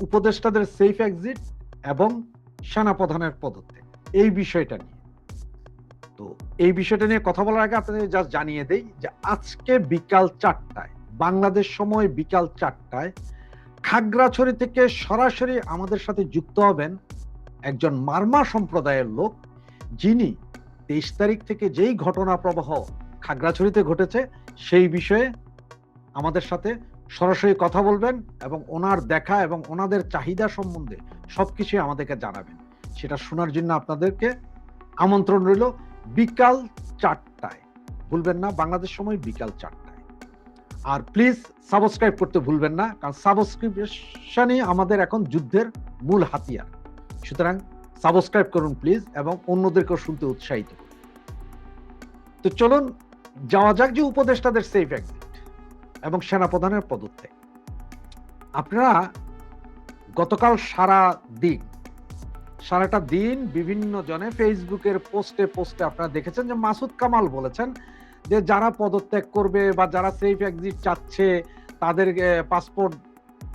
উপদেষ্টাদের safe exit এবং সেনাপ্রধানের পদত্যাগ। এই বিষয়টা নিয়ে। তো এই বিষয়টা নিয়ে কথা বলার আগে আপনাদের জাস্ট জানিয়ে দেই যে আজকে বিকাল চারটায়, বাংলাদেশ সময় বিকাল চারটায় খাগড়াছড়ি থেকে সরাসরি আমাদের সাথে যুক্ত হবেন একজন মার্মা সম্প্রদায়ের লোক যিনি তেইশ তারিখ থেকে যেই ঘটনা প্রবাহ খাগড়াছড়িতে ঘটেছে সেই বিষয়ে আমাদের সাথে সরাসরি কথা বলবেন এবং ওনার দেখা এবং ওনাদের চাহিদা সম্বন্ধে সবকিছু আমাদেরকে জানাবেন। সেটা শোনার জন্য আপনাদেরকে আমন্ত্রণ রইল বিকাল চারটায়। ভুলবেন না, বাংলাদেশ সময় বিকাল চারটায়। আর প্লিজ সাবস্ক্রাইব করতে ভুলবেন না, কারণ সাবস্ক্রিপশনই আমাদের এখন যুদ্ধের মূল হাতিয়ার। সুতরাং সাবস্ক্রাইব করুন প্লিজ এবং অন্যদেরকেও শুনতে উৎসাহিত করুন। তো চলুন, যাওয়া যাক যে উপদেষ্টাদের সেফ এক্সিট এবং সেনাপ্রধানের পদত্যাগ। আপনারা গতকাল সারা দিন, সারাটা দিন বিভিন্ন জনে ফেসবুকের পোস্টে পোস্টে আপনারা দেখেছেন যে মাসুদ কামাল বলেছেন যে যারা পদত্যাগ করবে বা যারা সেফ এক্সিট চাচ্ছে তাদের পাসপোর্ট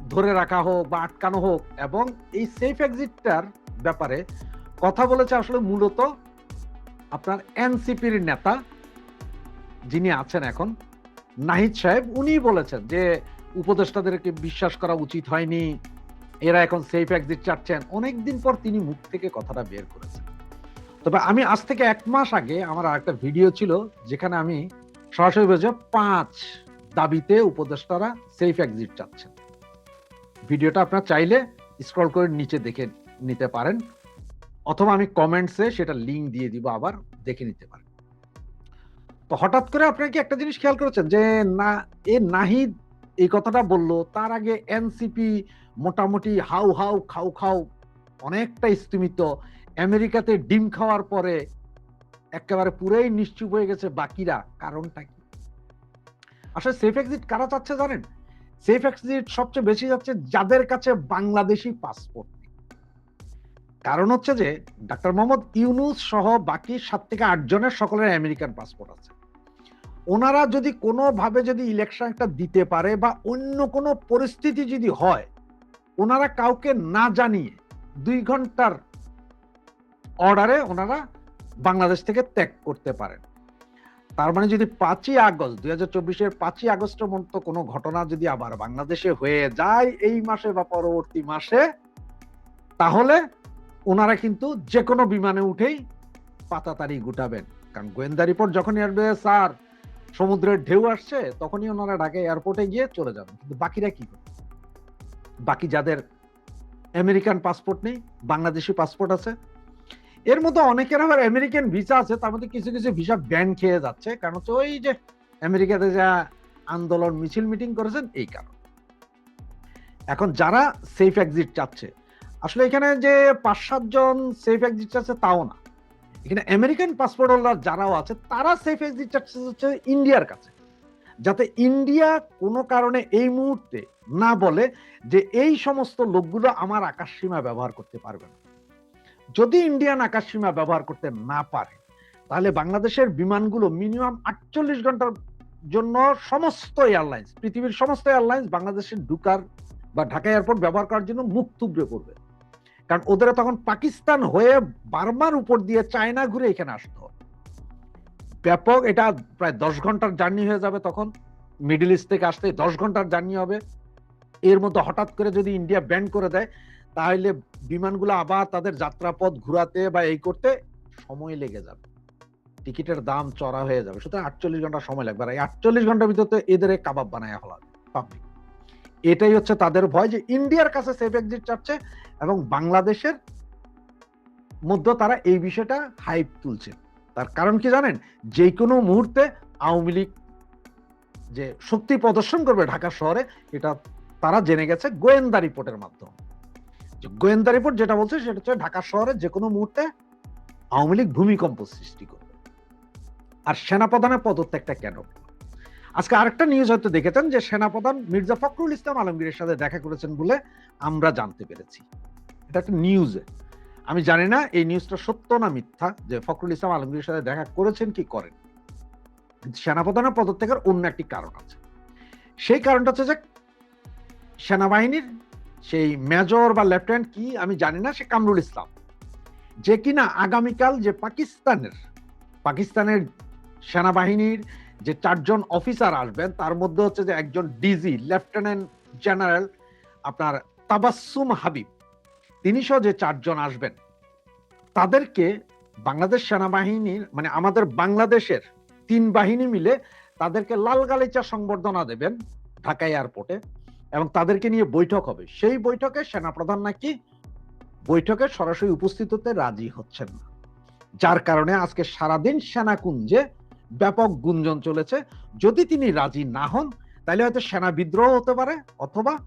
ধরে রাখা হোক বা আটকানো হোক এবং এই সেফ এক্সিটটার ব্যাপারে কথা বলেছে আসলে মূলত আপনার এনসিপির নেতা যিনি আছেন এখন নাহিদ সাহেব উনি বলেছেন যে উপদেষ্টাদেরকে বিশ্বাস করা উচিত হয়নি। এরা এখন সেফ এক্সিট চাচ্ছেন। অনেকদিন পর তিনি মুখ থেকে কথাটা বের করেছেন। তবে আমি আজ থেকে এক মাস আগে আমার একটা ভিডিও ছিল, যেখানে আমি সরাসরি বলেছি পাঁচ দাবিতে উপদেষ্টারা সেফ এক্সিট চাচ্ছেন। ভিডিওটা আপনার চাইলে স্ক্রল করে নিচে দেখে নিতে পারেন, অথবা আমি কমেন্টসে সেটা লিঙ্ক দিয়ে দিব, আবার দেখে নিতে পারেন। তো হঠাৎ করে আপনারা কি একটা জিনিস খেয়াল করেছেন যে না, এ নাহিদ এই কথাটা বলল, তার আগে এনসিপি মোটামুটি হাউ হাউ খাও খাও অনেকটা স্থিমিত আমেরিকাতে ডিম খাওয়ার পরে একেবারে পুরাই নিশ্চুপ হয়ে গেছে বাকিরা, কারণটা কি? আসলে সেফ এক্সিট কারা চাচ্ছে জানেন? সেফ এক্সিট সবচেয়ে বেশি যাচ্ছে যাদের কাছে বাংলাদেশি পাসপোর্ট কারণ হচ্ছে যে, ডাক্তার মোহাম্মদ ইউনুস সহ বাকি সাত থেকে আট জনের সকলের আমেরিকান পাসপোর্ট আছে। ওনারা যদি কোনোভাবে যদি ইলেকশন একটা দিতে পারে বা অন্য কোনো পরিস্থিতি যদি হয়, ওনারা কাউকে না জানিয়ে দুই ঘণ্টার অর্ডারে ওনারা বাংলাদেশ থেকে ত্যাগ করতে পারেন। তার মানে যদি পাঁচই আগস্ট, দুই হাজার চব্বিশের পাঁচই আগস্টের মতো কোনো ঘটনা যদি আবার বাংলাদেশে হয়ে যায় এই মাসে বা পরবর্তী মাসে, তাহলে ওনারা কিন্তু যে কোনো বিমানে উঠেই পাতাতারি গুটাবেন। কারণ গোয়েন্দা রিপোর্ট যখনই আসবে, স্যার সমুদ্রের ঢেউ আসছে, তখনই ওনারা ঢাকা এয়ারপোর্টে গিয়ে চলে যাবেন কিন্তু বাকিরা কি বাকি যাদের আমেরিকান পাসপোর্ট নেই, বাংলাদেশি পাসপোর্ট আছে, এর মধ্যে অনেকের আবার আমেরিকান ভিসা আছে, তার মধ্যে কিছু কিছু ভিসা ব্যান খেয়ে যাচ্ছে, কারণ হচ্ছে ওই যে আমেরিকাতে যা আন্দোলন, মিছিল মিটিং করেছেন, এই কারণ। এখন যারা সেফ এক্সিট চাচ্ছে, আসলে এখানে যে পাঁচ সাতজন সেফ এক্সিট চাচ্ছে, তাও না। এখানে আমেরিকান পাসপোর্ট হোল্ডার যারাও আছে, তারা সেফ এক্সিট চাচ্ছে হচ্ছে ইন্ডিয়ার কাছে। যাতে ইন্ডিয়া কোনো কারণে এই মুহূর্তে না বলে যে এই সমস্ত লোকগুলো আমার আকাশ সীমা ব্যবহার করতে পারবে না। যদি ইন্ডিয়ান আকাশ সীমা ব্যবহার করতে না পারে, তাহলে বাংলাদেশের বিমানগুলো মিনিমাম আটচল্লিশ ঘণ্টার জন্য সমস্ত এয়ারলাইন্স পৃথিবীর সমস্ত এয়ারলাইন্স বাংলাদেশের ঢুকার বা ঢাকা এয়ারপোর্ট ব্যবহার করার জন্য মুখ থুবড়ে পড়বে। কারণ ওদের তখন পাকিস্তান হয়ে বার্মার উপর দিয়ে চায়না ঘুরে এখানে আসতো। ব্যাপক এটা প্রায় দশ ঘণ্টার জার্নি হয়ে যাবে তখন। মিডিল ইস্ট থেকে আসতে দশ ঘণ্টার জার্নি হবে। এর মধ্যে হঠাৎ করে যদি ইন্ডিয়া ব্যান করে দেয়, তাহলে বিমানগুলো আবার তাদের যাত্রাপথ ঘুরাতে বা এই করতে সময় লেগে যাবে। টিকিটের দাম চড়া হয়ে যাবে। সুতরাং আটচল্লিশ ঘণ্টা সময় লাগবে। আর এই আটচল্লিশ ঘণ্টার ভিতরে এদের কাবাব বানায় হলা। পাবলিক। এটাই হচ্ছে তাদের ভয় যে ইন্ডিয়ার কাছে সেফ এক্সিট চাচ্ছে। এবং বাংলাদেশের মধ্যে তারা এই বিষয়টা হাইপ তুলছে। তার কারণ কি জানেন? যে কোনো মুহূর্তে আওয়ামী লীগ যে শক্তি প্রদর্শন করবে ঢাকা শহরে, এটা তারা জেনে গেছে গোয়েন্দা রিপোর্টের মাধ্যমে। গোয়েন্দা রিপোর্ট যেটা বলছে, সেটা হচ্ছে ঢাকা শহরে যে কোনো মুহূর্তে আওয়ামী লীগ ভূমিকম্প সৃষ্টি করবে। আর সেনাপ্রধানের পদত্যাগটা কেন? আজকে আরেকটা নিউজ হয়তো দেখেছেন যে সেনাপ্রধান মির্জা ফখরুল ইসলাম আলমগীরের সাথে দেখা করেছেন বলে আমরা জানতে পেরেছি। এটা একটা নিউজে আমি জানি না এই নিউজটা সত্য না মিথ্যা যে ফখরুল ইসলাম আলমগীরের সাথে দেখা করেছেন কি করেন। সেনাপ্রধানের পদত্যাগের অন্য একটি কারণ আছে। সেই কারণটা হচ্ছে যে সেনাবাহিনীর সেই মেজর বা লেফটেন্যান্ট কি আমি জানি না, সে কামরুল ইসলাম। যে কিনা আগামীকাল যে পাকিস্তানের পাকিস্তানের সেনাবাহিনীর যে চারজন অফিসার আসবেন, তার মধ্যে হচ্ছে যে একজন ডিজি, লেফটেন্যান্ট জেনারেল, আপনার তাবাসসুম হাবিব। তিনি সহ যে চারজন আসবেন, তাদেরকে বাংলাদেশ সেনাবাহিনীর মানে আমাদের বাংলাদেশের তিন বাহিনী মিলে তাদেরকে লাল গালিচা সংবর্ধনা দেবেন ঢাকা এয়ারপোর্টে এবং তাদেরকে নিয়ে বৈঠক হবে। সেই বৈঠকে সেনাপ্রধান নাকি বৈঠকে সরাসরি উপস্থিত হতে রাজি হচ্ছেন না। যার কারণে আজকে সারাদিন সেনাকুঞ্জে ব্যাপক গুঞ্জন চলেছে। যদি তিনি রাজি না হন, তাহলে হয়তো সেনা বিদ্রোহ হতে পারে, অথবা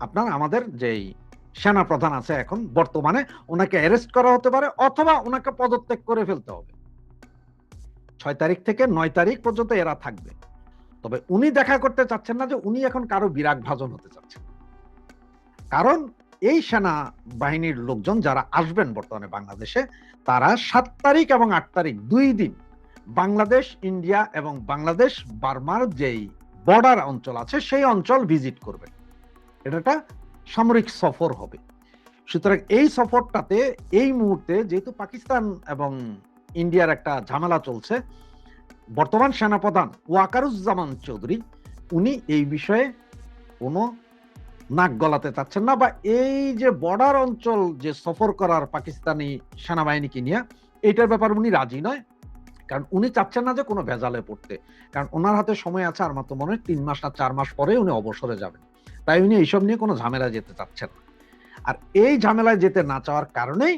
আপনার আমাদের যেই সেনা প্রধান আছে এখন বর্তমানে, ওনাকে অ্যারেস্ট করা হতে পারে, অথবা ওনাকে পদত্যাগ করে ফেলতে হবে। ছয় তারিখ থেকে নয় তারিখ পর্যন্ত এরা থাকবে। তবে উনি দেখা করতে চাচ্ছেন না যে উনি এখন কারও বিরাগ ভাজন হতে চাচ্ছেন। কারণ এই সেনা বাহিনীর লোকজন যারা আসবেন বর্তমানে বাংলাদেশে, তারা সাত তারিখ এবং আট তারিখ দুই দিন বাংলাদেশ, ইন্ডিয়া এবং বাংলাদেশ, বার্মার যেই বর্ডার অঞ্চল আছে, সেই অঞ্চল ভিজিট করবেন। এটা একটা সামরিক সফর হবে। সুতরাং এই সফরটাতে এই মুহূর্তে যেহেতু পাকিস্তান এবং ইন্ডিয়ার একটা ঝামেলা চলছে, বর্তমান সেনাপ্রধান ওয়াকারুজ্জামান চৌধুরী, উনি এই বিষয়ে কোনো নাক গলাতে চাচ্ছেন না, বা এই যে বর্ডার অঞ্চল যে সফর করার পাকিস্তানি সেনাবাহিনীকে নিয়ে, এইটার ব্যাপারে উনি রাজি নয়। কারণ উনি চাচ্ছেন না যে কোনো ভেজালে পড়তে। কারণ ওনার হাতে সময় আছে আর মাত্র মনে হয় তিন মাস না চার মাস পরে উনি অবসরে যাবেন। তাই উনি এইসব নিয়ে কোনো ঝামেলা যেতে চাচ্ছেন না। আর এই ঝামেলায় যেতে না চাওয়ার কারণেই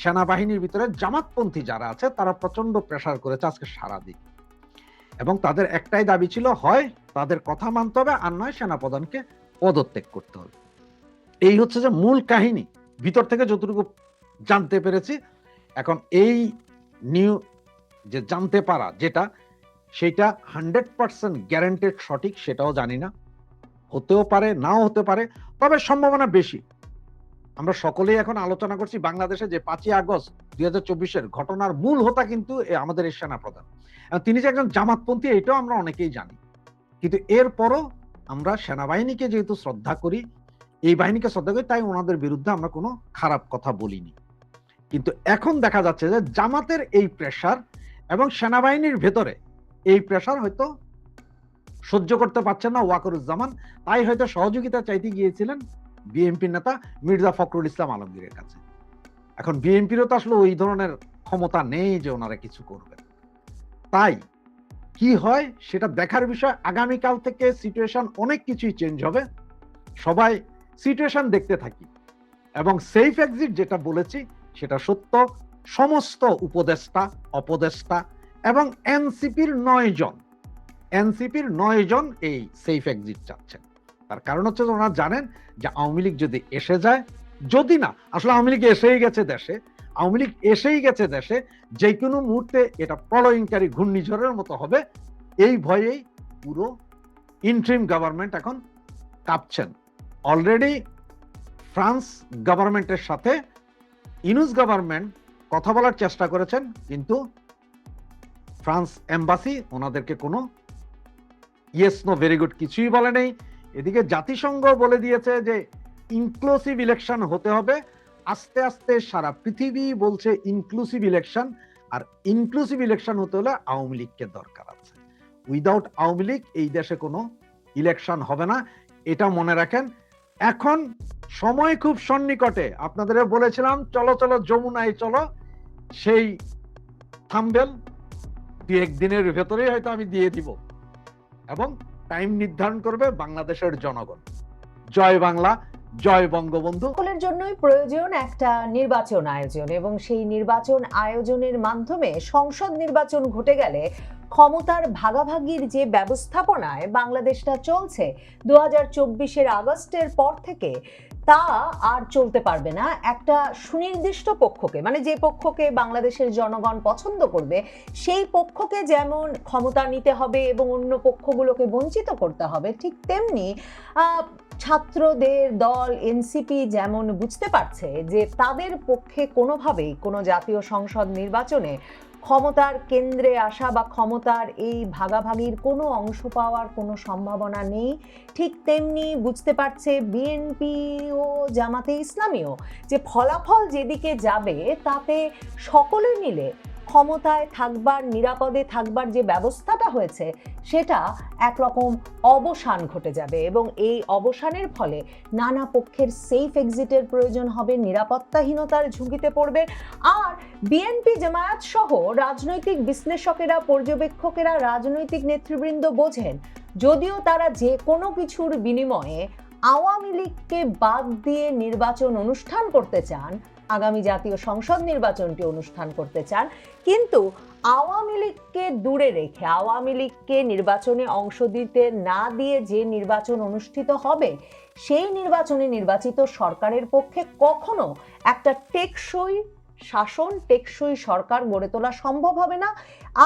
সেনাবাহিনীর ভিতরে জামাতপন্থী যারা আছে, তারা প্রচণ্ড প্রেসার করেছে আজকে সারাদিন এবং তাদের একটাই দাবি ছিল, হয় তাদের কথা মানতে হবে আর নয় সেনাপ্রধানকে পদত্যাগ করতে হবে। এই হচ্ছে যে মূল কাহিনী। ভিতর থেকে যতটুকু জানতে পেরেছি, এখন এই নিউ যে জানতে পারা যেটা, সেটা হান্ড্রেড পার্সেন্ট গ্যারান্টেড সঠিক, সেটাও জানি না। হতেও পারে, নাও হতে পারে, তবে সম্ভাবনা বেশি। আমরা সকলেই এখন আলোচনা করছি বাংলাদেশে যে পাঁচই আগস্ট দুই হাজার চব্বিশের ঘটনার মূল হোতা কিন্তু আমাদের এই সেনাপ্রধান। তিনি যে একজন জামাতপন্থী, এটাও আমরা অনেকেই জানি। কিন্তু এরপরও আমরা সেনাবাহিনীকে যেহেতু শ্রদ্ধা করি, এই বাহিনীকে শ্রদ্ধা করি, তাই ওনাদের বিরুদ্ধে আমরা কোনো খারাপ কথা বলিনি। কিন্তু এখন দেখা যাচ্ছে যে জামাতের এই প্রেশার এবং সেনাবাহিনীর ভেতরে এই প্রেশার হয়তো সহ্য করতে পারছেন না ওয়াকরুজ্জামান। তাই হয়তো সহযোগিতা চাইতে গিয়েছিলেন বিএনপির নেতা মির্জা ফখরুল ইসলাম আলমগীরের কাছে। এখন বিএনপিরও তো আসলে ওই ধরনের ক্ষমতা নেই যে ওনারা কিছু করবেন। তাই কি হয় সেটা দেখার বিষয়। আগামীকাল থেকে সিচুয়েশন অনেক কিছুই চেঞ্জ হবে। সবাই সিচুয়েশন দেখতে থাকি। এবং সেফ এক্সিট যেটা বলেছি, সেটা সত্য। সমস্ত উপদেষ্টা, অপদেষ্টা এবং এনসিপির নয় জন। এনসিপির নয় জন এই সেফ এক্সিট চাচ্ছেন। তার কারণ হচ্ছে ওনারা জানেন যে আওয়ামী লীগ যদি এসে যায়, যদি না, আসলে আওয়ামী লীগ এসেই গেছে দেশে। আওয়ামী লীগ এসেই গেছে দেশে যে কোনো মুহূর্তে এটা প্রলয়ঙ্কারী ঘূর্ণিঝড়ের মতো হবে। এই ভয়েই পুরো ইন্ট্রিম গভর্নমেন্ট এখন কাঁপছেন। অলরেডি ফ্রান্স গভর্নমেন্টের সাথে ইনুস গভর্নমেন্ট কথা বলার চেষ্টা করেছেন, কিন্তু ফ্রান্স এম্বাসি ওনাদেরকে কোনো ইয়েস নো ভেরি গুড কিছুই বলে নেই। এদিকে জাতিসংঘ বলে দিয়েছে যে ইনক্লুসিভ ইলেকশন হতে হবে। আস্তে আস্তে সারা পৃথিবী বলছে ইনক্লুসিভ ইলেকশন আর ইনক্লুসিভ ইলেকশন হতে হলে আওয়ামী লীগকে দরকার আছে। উইদাউট আওয়ামী লীগ, এই দেশে কোনো ইলেকশন হবে না। এটা মনে রাখেন। এখন সময় খুব সন্নিকটে। আপনাদের বলেছিলাম, চলো চলো, যমুনায় চলো। সেই থাম্বেল দু একদিনের ভেতরেই হয়তো আমি দিয়ে দিব। এবং টাইম নির্ধারণ করবে বাংলাদেশের জনগণ। জয় বাংলা। জয় বঙ্গবন্ধু। সকলের জন্যই প্রয়োজন একটা নির্বাচন আয়োজন এবং সেই নির্বাচন আয়োজনের মাধ্যমে সংসদ নির্বাচন ঘটে গেলে ক্ষমতার ভাগাভাগির যে ব্যবস্থাপনায় বাংলাদেশটা চলছে, দু হাজার আগস্টের পর থেকে তা আর চলতে পারবে না। একটা সুনির্দিষ্ট পক্ষকে মানে যে পক্ষকে বাংলাদেশের জনগণ পছন্দ করবে, সেই পক্ষকে যেমন ক্ষমতা নিতে হবে এবং অন্য পক্ষগুলোকে বঞ্চিত করতে হবে, ঠিক তেমনি ছাত্রদের দল, এনসিপি যেমন বুঝতে পারছে যে তাদের পক্ষে কোনোভাবেই কোনো জাতীয় সংসদ নির্বাচনে ক্ষমতার কেন্দ্রে আসা বা ক্ষমতার এই ভাগাভাগির কোনো অংশ পাওয়ার কোনো সম্ভাবনা নেই। ঠিক তেমনি বুঝতে পারছে বিএনপি ও জামাতে ইসলামীও যে ফলাফল যেদিকে যাবে, তাতে সকলে মিলে ক্ষমতায় থাকবার, নিরাপদে থাকবার যে ব্যবস্থাটা হয়েছে, সেটা একরকম অবসান ঘটে যাবে এবং এই অবসানের ফলে নানা পক্ষের সেফ এক্সিটের প্রয়োজন হবে, নিরাপত্তাহীনতার ঝুঁকিতে পড়বে। আর বিএনপি জামায়াত সহ রাজনৈতিক বিশ্লেষকেরা, পর্যবেক্ষকেরা, রাজনৈতিক নেতৃবৃন্দ বোঝেন, যদিও তারা যে কোনো কিছুর বিনিময়ে আওয়ামী লীগকে বাদ দিয়ে নির্বাচন অনুষ্ঠান করতে চান আগামী জাতীয় সংসদ নির্বাচনটি অনুষ্ঠান করতে চান। কিন্তু আওয়ামী লীগকে দূরে রেখে, আওয়ামী লীগকে নির্বাচনে অংশ দিতে না দিয়ে যে নির্বাচন অনুষ্ঠিত হবে, সেই নির্বাচনে নির্বাচিত সরকারের পক্ষে কখনো একটা টেকসই শাসন, টেকসই সরকার গড়ে তোলা সম্ভব হবে না।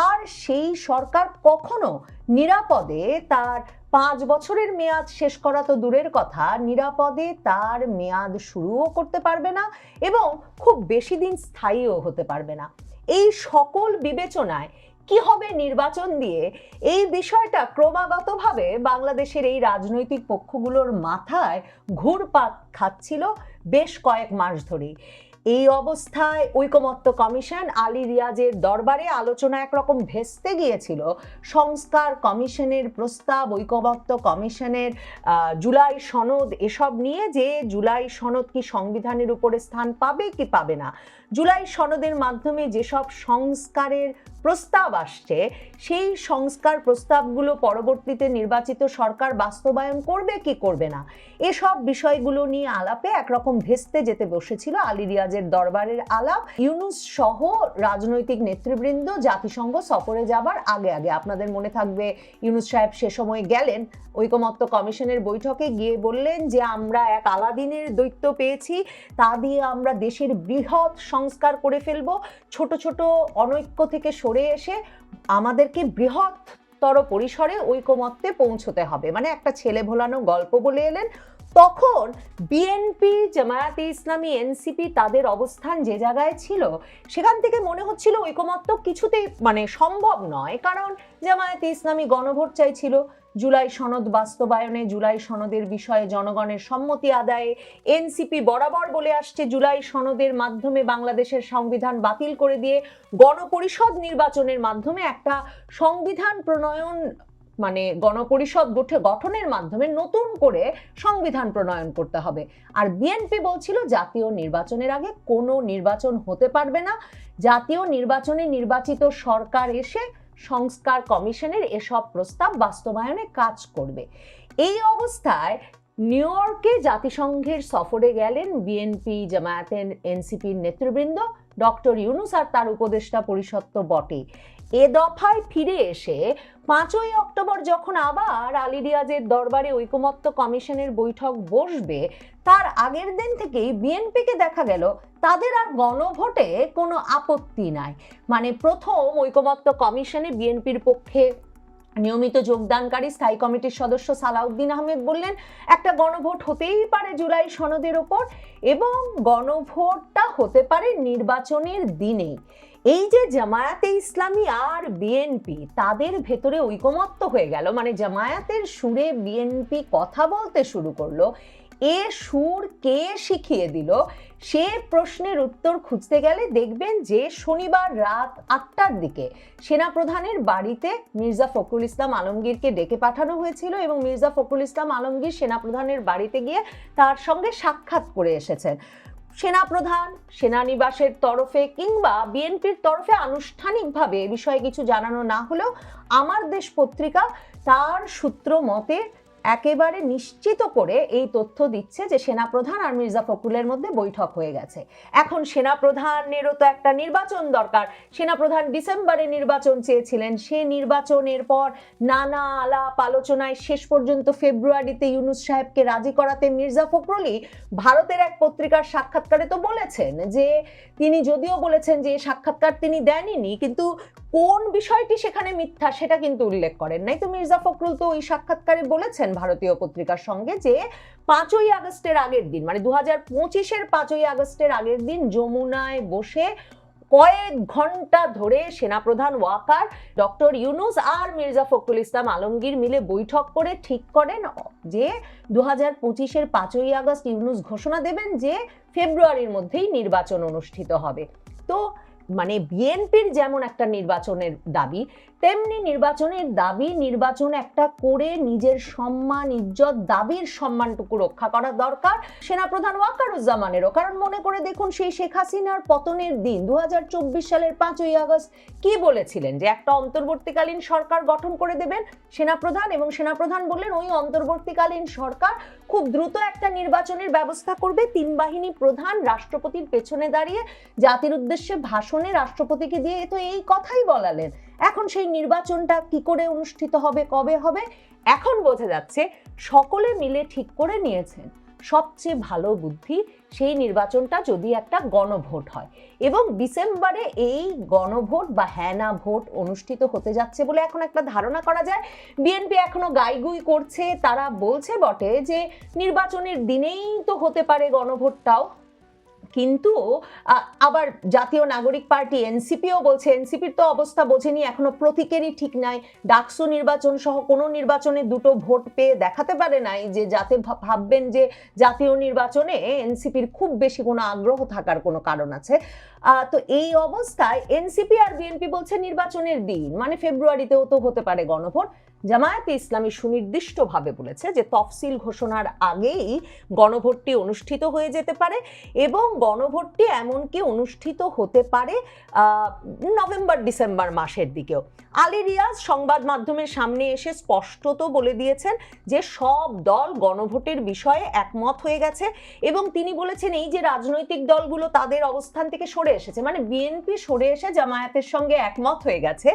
আর সেই সরকার কখনো নিরাপদে তার পাঁচ বছরের মেয়াদ শেষ করা তো দূরের কথা। নিরাপদে তার মেয়াদ শুরুও করতে পারবে না এবং খুব বেশি দিন স্থায়ীও হতে পারবে না। এই সকল বিবেচনায় কি হবে নির্বাচন দিয়ে এই বিষয়টা ক্রমাগতভাবে বাংলাদেশের এই রাজনৈতিক পক্ষগুলোর মাথায় ঘুরপাক খাচ্ছিল বেশ কয়েক মাস ধরেই। এই অবস্থায় ঐকমত্য কমিশন আলী রিয়াজের দরবারে আলোচনা একরকম ভেস্তে গিয়েছিল। সংস্কার কমিশনের প্রস্তাব, ঐকমত্য কমিশনের জুলাই সনদ, এসব নিয়ে যে জুলাই সনদ কি সংবিধানের উপরে স্থান পাবে কি পাবে না জুলাই সনদের মাধ্যমে যেসব সংস্কারের প্রস্তাব আসছে, সেই সংস্কার প্রস্তাবগুলো পরবর্তীতে নির্বাচিত সরকার বাস্তবায়ন করবে কি করবে না? এসব বিষয়গুলো নিয়ে আলাপে একরকম ভেস্তে যেতে বসেছিল আলী রিয়াজের দরবারের আলাপ। ইউনুস সহ রাজনৈতিক নেতৃবৃন্দ জাতিসংঘ সফরে যাবার আগে আগে আপনাদের মনে থাকবে, ইউনুস সাহেব সে সময় গেলেন, ঐকমত্য কমিশনের বৈঠকে গিয়ে বললেন যে, আমরা এক আলাদিনের দৈত্য পেয়েছি, তা দিয়ে আমরা দেশের বৃহৎ সংস্কার করে ফেলব, ছোট ছোট অনৈক্য থেকে সরে এসে আমাদেরকে বৃহত্তর পরিসরে ঐকমত্যে পৌঁছতে হবে। মানে একটা ছেলে ভোলানো গল্প বলে এলেন। তখন বিএনপি জামায়াতে ইসলামী এনসিপি তাদের অবস্থান যে জায়গায় ছিল, সেখান থেকে মনে হচ্ছিল ঐকমত্য কিছুতেই মানে সম্ভব নয়। কারণ জামায়াতে ইসলামী গণভোট চাইছিল জুলাই সনদ বাস্তবায়নে, জুলাই সনদের বিষয়ে জনগণের সম্মতি আদায়ে এনসিপি বরাবর বলে আসছে, জুলাই সনদের মাধ্যমে বাংলাদেশের সংবিধান বাতিল করে দিয়ে গণপরিষদ নির্বাচনের মাধ্যমে একটা সংবিধান প্রণয়ন মানে গণপরিষদ গঠে, গঠনের মাধ্যমে নতুন করে সংবিধান প্রণয়ন করতে হবে। আর বিএনপি বলছিল, জাতীয় নির্বাচনের আগে কোনো নির্বাচন হতে পারবে না। জাতীয় নির্বাচনে নির্বাচিত সরকার এসে সংস্কার কমিশনের এসব প্রস্তাব বাস্তবায়নে কাজ করবে। এই অবস্থায় নিউ ইয়র্কে জাতিসংঘের সফরে গেলেন বিএনপি জামায়াতের এনসিপির নেতৃবৃন্দ ডক্টর ইউনুস আর তার উপদেষ্টা পরিষদ তো বটেই। এ দফায় ফিরে এসে পাঁচই অক্টোবর যখন আবার আলী রিয়াজের দরবারে ঐকমত্য কমিশনের বৈঠক বসবে, তার আগের দিন থেকেই বিএনপিকে দেখা গেল তাদের আর গণভোটে কোনো আপত্তি নাই। মানে প্রথম ঐকমত্য কমিশনে বিএনপির পক্ষে নিয়মিত যোগদানকারী স্থায়ী কমিটির সদস্য সালাউদ্দিন আহমেদ বললেন, একটা গণভোট হতেই পারে জুলাই সনদের ওপর এবং গণভোটটা হতে পারে নির্বাচনের দিনেই এই যে জামায়াতে ইসলামী আর বিএনপি, তাদের ভেতরে ঐকমত্য হয়ে গেল। মানে জামায়াতের সুরে বিএনপি কথা বলতে শুরু করল। এ সুর কে শিখিয়ে দিল? সে প্রশ্নের উত্তর খুঁজতে গেলে দেখবেন যে শনিবার রাত আটটার দিকে সেনাপ্রধানের বাড়িতে মির্জা ফখরুল ইসলাম আলমগীরকে ডেকে পাঠানো হয়েছিল এবং মির্জা ফখরুল ইসলাম আলমগীর সেনাপ্রধানের বাড়িতে গিয়ে তার সঙ্গে সাক্ষাৎ করে এসেছেন। সেনাপ্রধান, সেনানিবাসের তরফে কিংবা বিএনপির তরফে আনুষ্ঠানিকভাবে এ বিষয়ে কিছু জানানো না হলেও আমার দেশ পত্রিকা তার সূত্র মতে একেবারে নিশ্চিত করে এই তথ্য দিচ্ছে যে সেনাপ্রধান আর মির্জা ফখরুলের মধ্যে বৈঠক হয়ে গেছে। এখন সেনাপ্রধানেরও তো একটা নির্বাচন দরকার। সেনাপ্রধান ডিসেম্বরে নির্বাচন চেয়েছিলেন। সে নির্বাচনের পর নানা আলাপ আলোচনায় শেষ পর্যন্ত ফেব্রুয়ারিতে ইউনুস সাহেবকে রাজি করাতে মির্জা ফখরুলই ভারতের এক পত্রিকার সাক্ষাৎকারে তো বলেছেন যে, তিনি যদিও বলেছেন যে সাক্ষাৎকার তিনি দেননি, কিন্তু কোন বিষয়টি সেখানে মিথ্যা সেটা কিন্তু উল্লেখ করেন নাই। তো মির্জা ফখরুল তো ওই সাক্ষাৎকারে বলেছেন ভারতীয় পত্রিকার সঙ্গে যে পাঁচই আগস্টের আগের দিন মানে দু হাজার পঁচিশের পাঁচই আগস্টের আগের দিন যমুনায় বসে কয়েক ঘণ্টা ধরে সেনাপ্রধান ওয়াকার ডক্টর ইউনুস আর মির্জা ফখরুল ইসলাম আলমগীর মিলে বৈঠক করে ঠিক করেন যে দু হাজার পঁচিশের পাঁচই আগস্ট ইউনুস ঘোষণা দেবেন যে ফেব্রুয়ারির মধ্যেই নির্বাচন অনুষ্ঠিত হবে। তো মানে বিএনপির যেমন একটা নির্বাচনের দাবি, তেমনি নির্বাচনের দাবি, নির্বাচন একটা করে নিজের সম্মান, ইজ্জত, দাবির সম্মানটুকু রক্ষা করা দরকার সেনাপ্রধান ওয়াকারুজ্জামানেরও। কারণ মনে করে দেখুন, সেই শেখ হাসিনার পতনের দিন দু সালের পাঁচই আগস্ট কি বলেছিলেন? যে একটা অন্তর্বর্তীকালীন সরকার গঠন করে দেবেন সেনাপ্রধান এবং সেনাপ্রধান বললেন, ওই অন্তর্বর্তীকালীন সরকার খুব দ্রুত একটা নির্বাচনের ব্যবস্থা করবে। তিন বাহিনী প্রধান, রাষ্ট্রপতির পেছনে দাঁড়িয়ে জাতির উদ্দেশ্যে ভাষণে রাষ্ট্রপতিকে দিয়ে তো এই কথাই বলালেন। এখন সেই নির্বাচনটা কি করে অনুষ্ঠিত হবে, কবে হবে, এখন বোঝা যাচ্ছে সকলে মিলে ঠিক করে নিয়েছেন। সবচেয়ে ভালো বুদ্ধি সেই নির্বাচনটা যদি একটা গণভোট হয়। এবং ডিসেম্বরে এই গণভোট বা হ্যানা ভোট অনুষ্ঠিত হতে যাচ্ছে বলে এখন একটা ধারণা করা যায়। বিএনপি এখনও গাইগুই করছে, তারা বলছে বটে যে নির্বাচনের দিনেই তো হতে পারে গণভোটটাও। কিন্তু আবার জাতীয় নাগরিক পার্টি এনসিপিও বলছে, এনসিপির তো অবস্থা বোঝেনি, এখনও প্রতীকেরই ঠিক নাই। ডাকসু নির্বাচন সহ কোনো নির্বাচনে দুটো ভোট পেয়ে দেখাতে পারে নাই যে যাতে ভাববেন যে জাতীয় নির্বাচনে এনসিপির খুব বেশি কোনো আগ্রহ থাকার কোনো কারণ আছে। তো এই অবস্থায় এনসিপি আর বিএনপি বলছে নির্বাচনের দিন মানে ফেব্রুয়ারিতেও তো হতে পারে গণভোট। জামায়াতে ইসলামী সুনির্দিষ্টভাবে বলেছে যে তফসিল ঘোষণার আগেই গণভোটটি অনুষ্ঠিত হয়ে যেতে পারে এবং গণভোটটি এমনকি অনুষ্ঠিত হতে পারে নভেম্বর, ডিসেম্বর মাসের দিকেও। আলী রিয়াজ সংবাদ মাধ্যমের সামনে এসে স্পষ্টত বলে দিয়েছেন যে সব দল গণভোটের বিষয়ে একমত হয়ে গেছে এবং তিনি বলেছেন এই যে রাজনৈতিক দলগুলো তাদের অবস্থান থেকে সরে এসেছে মানে বিএনপি সরে এসে জামায়াতের সঙ্গে একমত হয়ে গেছে।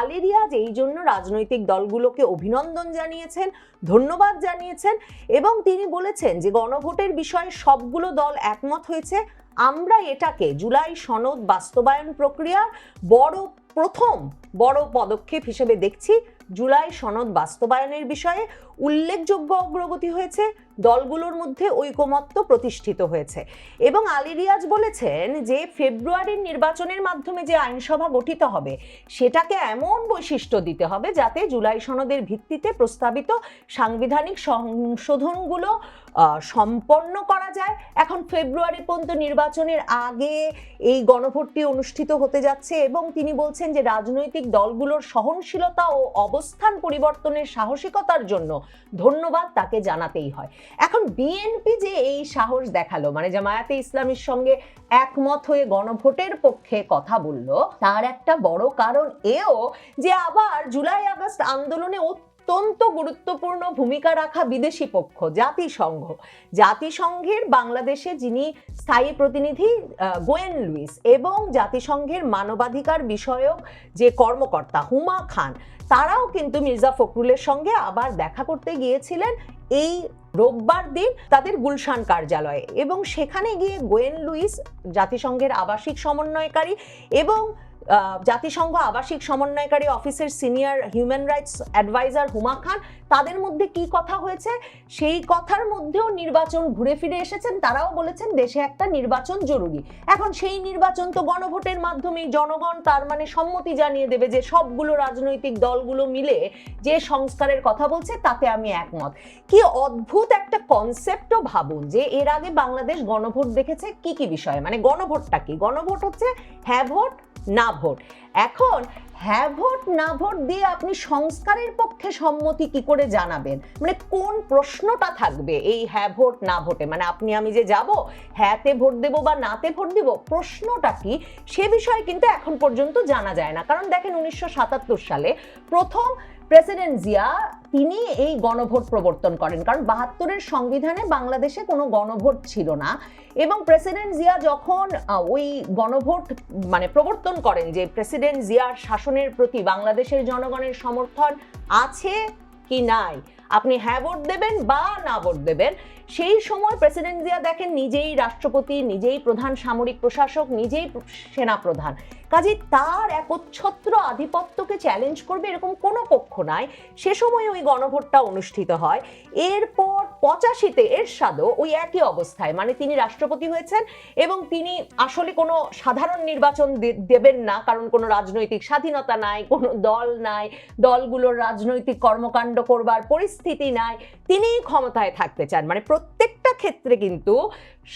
আলী রিয়াজ এই জন্য রাজনৈতিক দলগুলোকে অভিনন্দন জানিয়েছেন, ধন্যবাদ জানিয়েছেন এবং তিনি বলেছেন যে গণভোটের বিষয়ে সবগুলো দল একমত হয়েছে। আমরা এটাকে জুলাই সনদ বাস্তবায়ন প্রক্রিয়ার বড় প্রথম বড় পদক্ষেপ হিসেবে দেখছি। জুলাই সনদ বাস্তবায়নের বিষয়ে উল্লেখযোগ্য অগ্রগতি হয়েছে, দলগুলোর মধ্যে ঐকমত্য প্রতিষ্ঠিত হয়েছে। এবং আলী রিয়াজ বলেছেন যে, ফেব্রুয়ারির নির্বাচনের মাধ্যমে যে আইনসভা গঠিত হবে, সেটাকে এমন বৈশিষ্ট্য দিতে হবে যাতে জুলাই সনদের ভিত্তিতে প্রস্তাবিত সাংবিধানিক সংশোধনগুলো সম্পন্ন করা যায়। এখন ফেব্রুয়ারি পর্যন্ত নির্বাচনের আগে এই গণভোটটি অনুষ্ঠিত হতে যাচ্ছে এবং তিনি বলছেন যে, রাজনৈতিক দলগুলোর সহনশীলতা ও অবস্থান পরিবর্তনের সাহসিকতার জন্য ধন্যবাদ তাকে জানাতেই হয়। এখন বিএনপি যে এই সাহস দেখাল মানে জামায়াতে ইসলামের সঙ্গে একমত হয়ে গণভোটের পক্ষে কথা বলল, তার একটা বড় কারণ এও যে আবার জুলাই আগস্ট আন্দোলনে অত্যন্ত গুরুত্বপূর্ণ ভূমিকা রাখা বিদেশি পক্ষ, জাতিসংঘ। জাতিসংঘের বাংলাদেশে যিনি স্থায়ী প্রতিনিধি গোয়েন লুইস এবং জাতিসংঘের মানবাধিকার বিষয়ক যে কর্মকর্তা হুমা খান, তারাও কিন্তু মির্জা ফখরুলের সঙ্গে আবার দেখা করতে গিয়েছিলেন এই রোববার দিন তাদের গুলশান কার্যালয়ে। এবং সেখানে গিয়ে গোয়েন লুইস জাতিসংঘের আবাসিক সমন্বয়কারী এবং জাতিসংঘ আবাসিক সমন্বয়কারী অফিসের senior human rights adviser Huma Khan, তাদের মধ্যে কি কথা হয়েছে? সেই কথার মধ্যেও নির্বাচন ঘুরে ফিরে এসেছেন। তারাও বলেছেন, দেশে একটা নির্বাচন জরুরি। এখন সেই নির্বাচন তো গণভোটের মাধ্যমেই জনগণ তার মানে সম্মতি জানিয়ে দেবে যে সবগুলো রাজনৈতিক দলগুলো মিলে যে সংস্কারের কথা বলছে, তাতে আমি একমত। কি অদ্ভুত একটা কনসেপ্টও ভাবুন যে এর আগে বাংলাদেশ গণভোট দেখেছে, কি কি বিষয়ে? মানে গণভোটটা কি? গণভোট হচ্ছে হ্যাঁ ভোট না ভোট। এখন হ্যাঁ ভোট, না ভোট দিয়ে আপনি সংস্কারের পক্ষে সম্মতি কি করে জানাবেন? মানে কোন প্রশ্নটা থাকবে এই হ্যাঁ ভোট, না ভোটে? মানে আপনি, আমি যে যাব, হ্যাঁতে ভোট দেব বা নাতে ভোট দেব, প্রশ্নটা কি? সে বিষয়ে কিন্তু এখন পর্যন্ত জানা যায় না। কারণ দেখেন উনিশশো সাতাত্তর সালে প্রথম প্রেসিডেন্ট জিয়া, তিনি এই গণভোট প্রবর্তন করেন। কারণ বাহাত্তরের সংবিধানে বাংলাদেশে কোনো গণভোট ছিল না। এবং প্রেসিডেন্ট জিয়া যখন ওই গণভোট মানে প্রবর্তন করেন যে প্রেসিডেন্ট জিয়ার শাসনের প্রতি বাংলাদেশের জনগণের সমর্থন আছে কি নাই, আপনি হ্যাঁ ভোট দেবেন বা না ভোট দেবেন, সেই সময় প্রেসিডেন্ট জিয়া দেখেন নিজেই রাষ্ট্রপতি, নিজেই প্রধান সামরিক প্রশাসক, নিজেই সেনা প্রধান কাজে তার একচ্ছত্র আধিপত্যকে চ্যালেঞ্জ করবে এরকম কোনো পক্ষ নাই। সে সময় ওই গণভোটটা অনুষ্ঠিত হয়। এরপর পঁচাশিতে এরশাদও ওই একই অবস্থায় মানে তিনি রাষ্ট্রপতি হয়েছেন এবং তিনি আসলে কোনো সাধারণ নির্বাচন দেবেন না, কারণ কোনো রাজনৈতিক স্বাধীনতা নাই, কোনো দল নাই, দলগুলোর রাজনৈতিক কর্মকাণ্ড করবার পরিস্থিতি নাই। তিনিই ক্ষমতায় থাকতে চান। মানে প্রত্যেকটা ক্ষেত্রে কিন্তু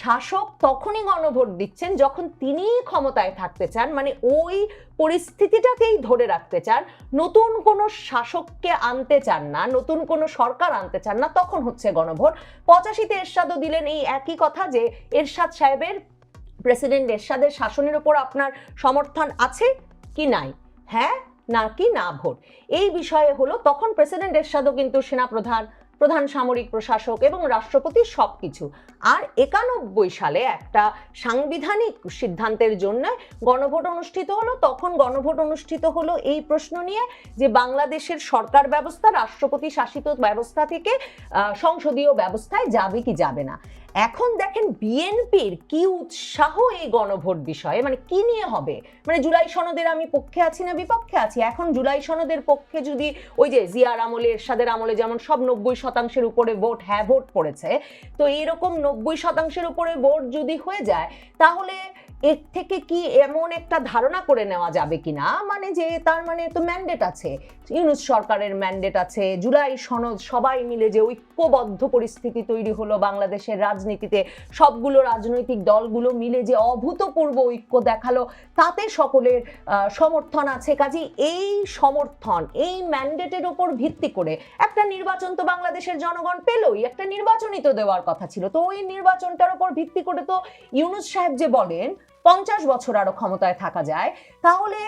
শাসক তখনই গণভোট দিচ্ছেন যখন তিনিই ক্ষমতায় থাকতে চান মানে ওই পরিস্থিতিটাকেই ধরে রাখতে চান। নতুন কোনো শাসককে আনতে চান না, নতুন কোনো সরকার আনতে চান না, তখন হচ্ছে গণভোট। পঁচাশিতে এরশাদও দিলেন এই একই কথা যে এরশাদ সাহেবের, প্রেসিডেন্ট এরশাদের শাসনের উপর আপনার সমর্থন আছে কি নাই? হ্যাঁ নাকি না ভোট? এই বিষয়ে হলো তখন প্রেসিডেন্ট এরশাদও কিন্তু সেনাপ্রধান প্রধান সামরিক প্রশাসক এবং রাষ্ট্রপতি সব কিছু আর একানব্বই সালে একটা সাংবিধানিক সিদ্ধান্তের জন্য গণভোট অনুষ্ঠিত হলো। তখন গণভোট অনুষ্ঠিত হলো এই প্রশ্ন নিয়ে যে বাংলাদেশের সরকার ব্যবস্থা, রাষ্ট্রপতি শাসিত ব্যবস্থা থেকে সংসদীয় ব্যবস্থায় যাবে কি যাবে না। এখন দেখেন বিএনপির কি উৎসাহ এই গণভোট বিষয়ে? মানে কি নিয়ে হবে? মানে জুলাই সনদের আমি পক্ষে আছি না বিপক্ষে আছি? এখন জুলাই সনদের পক্ষে যদি ওই যে জিয়ার আমলে, এরশাদের আমলে যেমন সব নব্বই শতাংশের উপরে ভোট হ্যাঁ ভোট পড়েছে, তো এইরকম নব্বই শতাংশের উপরে ভোট যদি হয়ে যায়, তাহলে এর থেকে কি এমন একটা ধারণা করে নেওয়া যাবে কিনা? মানে যে তার মানে তো ম্যান্ডেট আছে। ইউনুস সরকারের ম্যান্ডেট আছে, জুলাই সনদ, সবাই মিলে যে ঐক্যবদ্ধ পরিস্থিতি তৈরি হলো বাংলাদেশের রাজনীতিতে, সবগুলো রাজনৈতিক দলগুলো মিলে যে অভূতপূর্ব ঐক্য দেখাল, তাতে সকলের সমর্থন আছে। কাজে এই সমর্থন, এই ম্যান্ডেটের ওপর ভিত্তি করে একটা নির্বাচন তো বাংলাদেশের জনগণ পেলই, একটা নির্বাচনই তো দেওয়ার কথা ছিল। তো ওই নির্বাচনটার ওপর ভিত্তি করে তো ইউনুস সাহেব যে বলেন পঞ্চাশ বছর আরও ক্ষমতায় থাকা যায়, তাহলে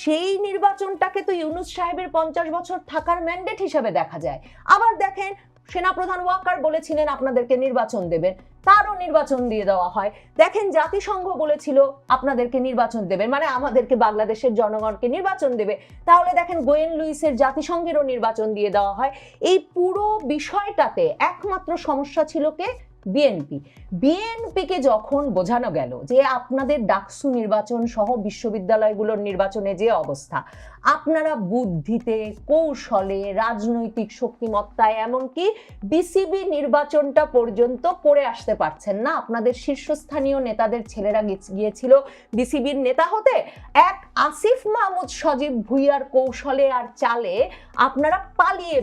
সেই নির্বাচনটাকে তো ইউনুস সাহেবের পঞ্চাশ বছর থাকার ম্যান্ডেট হিসেবে দেখা যায়। আবার দেখেন, সেনাপ্রধান ওয়াকার বলেছিলেন আপনাদেরকে নির্বাচন দেবেন, তারও নির্বাচন দিয়ে দেওয়া হয়। দেখেন, জাতিসংঘ বলেছিল আপনাদেরকে নির্বাচন দেবেন মানে আমাদেরকে, বাংলাদেশের জনগণকে নির্বাচন দেবে। তাহলে দেখেন, গোয়েন লুইসের জাতিসংঘেরও নির্বাচন দিয়ে দেওয়া হয়। এই পুরো বিষয়টাতে একমাত্র সমস্যা ছিল কে? বিএনপি। বিএনপিকে যখন বোঝানো গেল যে আপনাদের ডাকসু নির্বাচন সহ বিশ্ববিদ্যালয়গুলোর নির্বাচনে যে অবস্থা, আপনারা বুদ্ধিতে, কৌশলে, রাজনৈতিক শক্তিমত্তায়, এমনকি বিসিবি নির্বাচনটা পর্যন্ত করে আসতে পারছেন না। আপনাদের শীর্ষস্থানীয় নেতাদের ছেলেরা গিয়েছিল বিসিবির নেতা হতে। এক আসিফ মাহমুদ সজীব ভুইয়ার কৌশলে আর চালে আপনারা পালিয়ে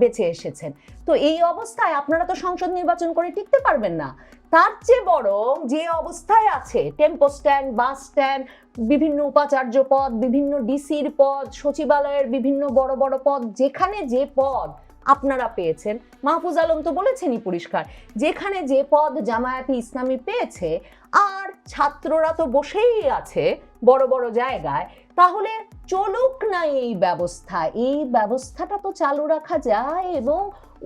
বেঁচে এসেছেন। তো এই অবস্থায় আপনারা তো সংসদ নির্বাচন করে টিকতে পারবেন না। তার চেয়ে বরং যে অবস্থায় আছে, টেম্পো স্ট্যান্ড, বাস স্ট্যান্ড, বিভিন্ন উপাচার্য পদ, বিভিন্ন ডিসির পদ, সচিবালয়ের বিভিন্ন বড় বড় পদ, যেখানে যে পদ আপনারা পেয়েছেন। মাহফুজ আলম তো বলেছেনই পরিষ্কার, যেখানে যে পদ জামায়াতি ইসলামী পেয়েছে, আর ছাত্ররা তো বসেই আছে বড় বড় জায়গায়, তাহলে চলুক না এই ব্যবস্থা। এই ব্যবস্থাটা তো চালু রাখা যায় এবং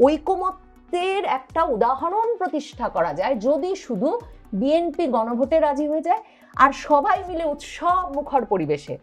ঐকমত্যের একটা উদাহরণ প্রতিষ্ঠা করা যায়, যদি শুধু বিএনপি গণভোটে রাজি হয়ে যায়, আর সবাই মিলে উৎসব মুখর পরিবেশে।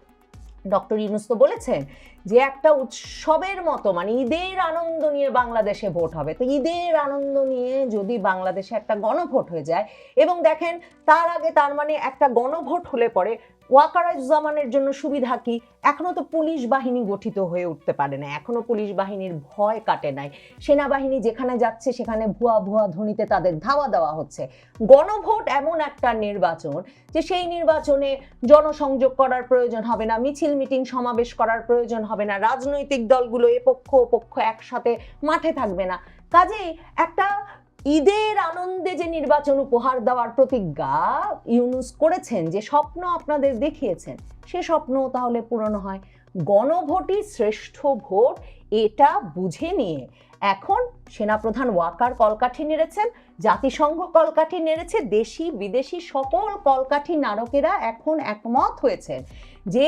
ডক্টর ইউনুস তো বলেছেন যে একটা উৎসবের মতো মানে ঈদের আনন্দ নিয়ে বাংলাদেশে ভোট হবে। তো ঈদের আনন্দ নিয়ে যদি বাংলাদেশে একটা গণভোট হয়ে যায় এবং দেখেন তার আগে তার মানে একটা গণভোট হলে পরে ওয়াকারাজ্জামানের জন্য সুবিধা কি? এখনও তো পুলিশ বাহিনী গঠিত হয়ে উঠতে পারে না। এখনও পুলিশ বাহিনীর ভয় কাটে নাই। সেনাবাহিনী যেখানে যাচ্ছে, সেখানে ভুয়া ভুয়া ধ্বনিতে তাদের ধাওয়া দেওয়া হচ্ছে। গণভোট এমন একটা নির্বাচন যে সেই নির্বাচনে জনসংযোগ করার প্রয়োজন হবে না, মিছিল মিটিং সমাবেশ করার প্রয়োজন হবে না, রাজনৈতিক দলগুলো এ পক্ষ ও পক্ষ একসাথে মাঠে থাকবে না। কাজেই একটা ঈদের আনন্দে যে নির্বাচন উপহার দেওয়ার প্রতিজ্ঞা ইউনুস করেছেন, যে স্বপ্ন আপনাদের দেখিয়েছেন, সে স্বপ্ন তাহলে পূরণ হয়। গণভোটই শ্রেষ্ঠ ভোট, এটা বুঝে নিয়ে এখন সেনাপ্রধান ওয়াকার কলকাঠি নেড়েছেন, জাতিসংঘ কলকাঠি নেড়েছে, দেশি, বিদেশি সকল কলকাঠি নারকেরা এখন একমত হয়েছেন যে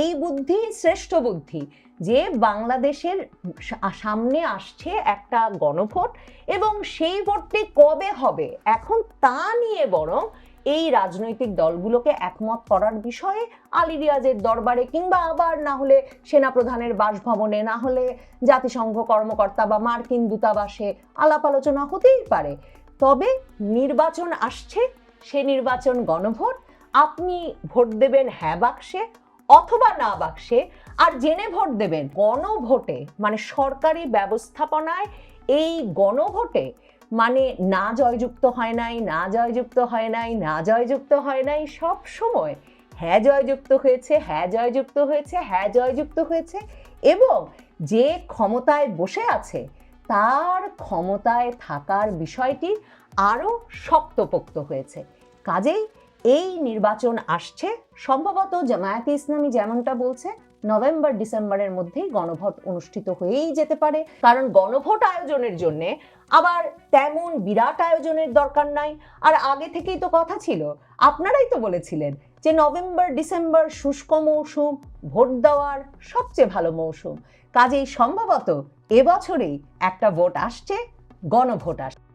এই বুদ্ধি শ্রেষ্ঠ বুদ্ধি। যে বাংলাদেশের সামনে আসছে একটা গণভোট এবং সেই ভোটটি কবে হবে? এখন তা নিয়ে বরং এই রাজনৈতিক দলগুলোকে একমত করার বিষয়ে আলী রিয়াজের দরবারে কিংবা আবার না হলে সেনাপ্রধানের বাসভবনে, না হলে জাতিসংঘ কর্মকর্তা বা মার্কিন দূতাবাসে আলাপ আলোচনা হতেই পারে। তবে নির্বাচন আসছে, সে নির্বাচন গণভোট, আপনি ভোট দেবেন হ্যাঁ বাক্সে অথবা না বাক্সে আর জেনে ভোট দেবেন, গণভোটে মানে সরকারি ব্যবস্থাপনায় এই গণভোটে মানে না জয়যুক্ত হয় নাই, না জয়যুক্ত হয় নাই, না জয়যুক্ত হয় নাই, সব সময় হ্যাঁ জয়যুক্ত হয়েছে হ্যাঁ জয়যুক্ত হয়েছে হ্যাঁ জয়যুক্ত হয়েছে এবং যে ক্ষমতায় বসে আছে তার ক্ষমতায় থাকার বিষয়টি আরও শক্তপোক্ত হয়েছে। কাজেই এই নির্বাচন আসছে, সম্ভবত জামায়াতে ইসলামী যেমনটা বলছে নভেম্বর, ডিসেম্বরের মধ্যেই গণভোট অনুষ্ঠিত হয়েই যেতে পারে। কারণ গণভোট আয়োজনের জন্য আবার তেমন বিরাট আয়োজনের দরকার নাই। আর আগে থেকেই তো কথা ছিল, আপনারাই তো বলেছিলেন যে নভেম্বর, ডিসেম্বর শুষ্ক মৌসুম, ভোট দেওয়ার সবচেয়ে ভালো মৌসুম। কাজেই সম্ভবত এবছরেই একটা ভোট আসছে, গণভোট আসছে।